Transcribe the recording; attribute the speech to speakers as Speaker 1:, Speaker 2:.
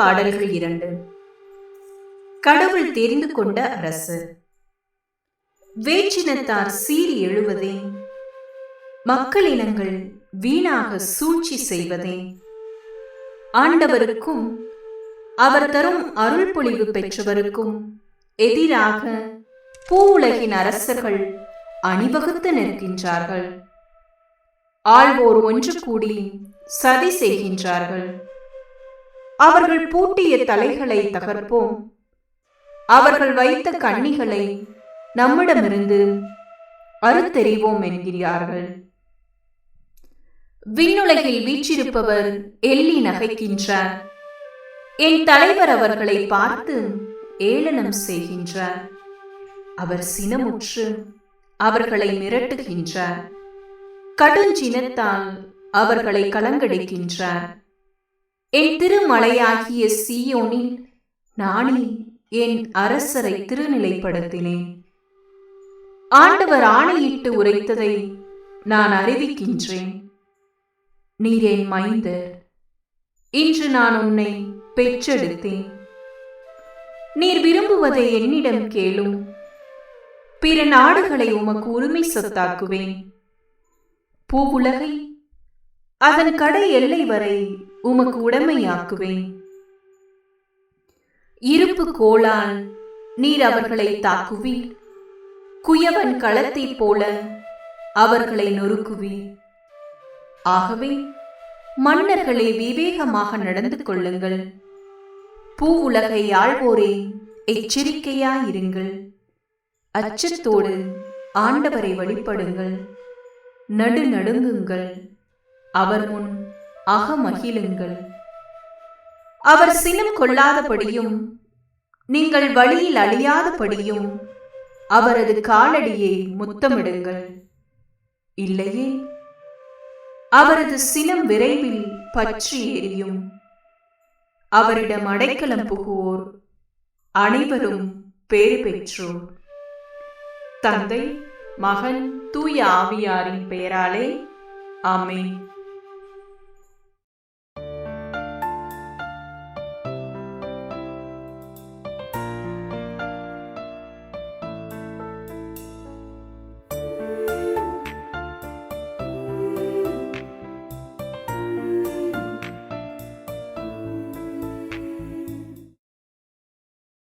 Speaker 1: பாடல்கள் இரண்டு. கடவுள் தெரிந்து கொண்ட அரசு. வேற்றினத்தார் சீறி எழுவதே. மக்களினங்கள் வீணாக சூழ்ச்சி செய்வதே. ஆண்டவருக்கும் அவர் தரும் அருள் பொழிவு பெற்றவருக்கும் எதிராக பூவுலகின் அரசர்கள் அணிவகுத்து நிற்கின்றார்கள். ஆள்வோர் ஒன்று கூடி சதி செய்கின்றார்கள். அவர்கள் பூட்டிய தலைகளை தகர்ப்போம். அவர்கள் வைத்த கண்ணிகளை நம்மிடமிருந்து அறுத்தெறிவோம் என்கிறார்கள். விண்ணுலகில் வீற்றிருப்பவர் எள்ளி நகைக்கின்றார். என் தலைவர் அவர்களை பார்த்து ஏளனம் செய்கின்றார். அவர் சினமுற்று அவர்களை மிரட்டுகின்றார். கடுஞ்சினத்தால் அவர்களை கலங்கடிக்கின்றார். என் திருமலையாகிய சீயோனில் நானே என் அரசரை திருநிலைப்படுத்தினேன். ஆண்டவர் ஆணையிட்டு உரைத்ததை நான் அறிவிக்கின்றேன். நீர் என் மைந்தர் இன்று நான் உன்னை பெற்றெடுத்தேன். நீர் விரும்புவதை என்னிடம் கேளும். பிற நாடுகளை உமக்கு உரிமை சொத்தாக்குவேன். பூவுலகை அதன் கடை எல்லை வரை உமக்கு உடமையாக்குவேன். இருப்பு கோளால் நீர் அவர்களை தாக்குவீர். குயவன் களத்தைப் போல அவர்களை நொறுக்குவீர். ஆகவே மன்னர்களே விவேகமாக நடந்து கொள்ளுங்கள். பூ உலகை ஆழ்வோரே எச்சரிக்கையாயிருங்கள். அச்சத்தோடு ஆண்டவரை வழிபடுங்கள். நடு நடுங்குங்கள் அவர் முன் அகமகிழுங்கள். அவர் சினம் கொள்ளாதபடியும் நீங்கள் வழியில் அழியாதபடியும் அவரது காலடியை முத்தமிடுங்கள். இல்லையே அவரது சினம் விரைவில் பற்றி எரியும். அவரிடம் அடைக்கலம் புகுவோர் அனைவரும் பேறு பெற்றோர். தந்தை மகன் தூய ஆவியாரின் பெயராலே ஆமென்.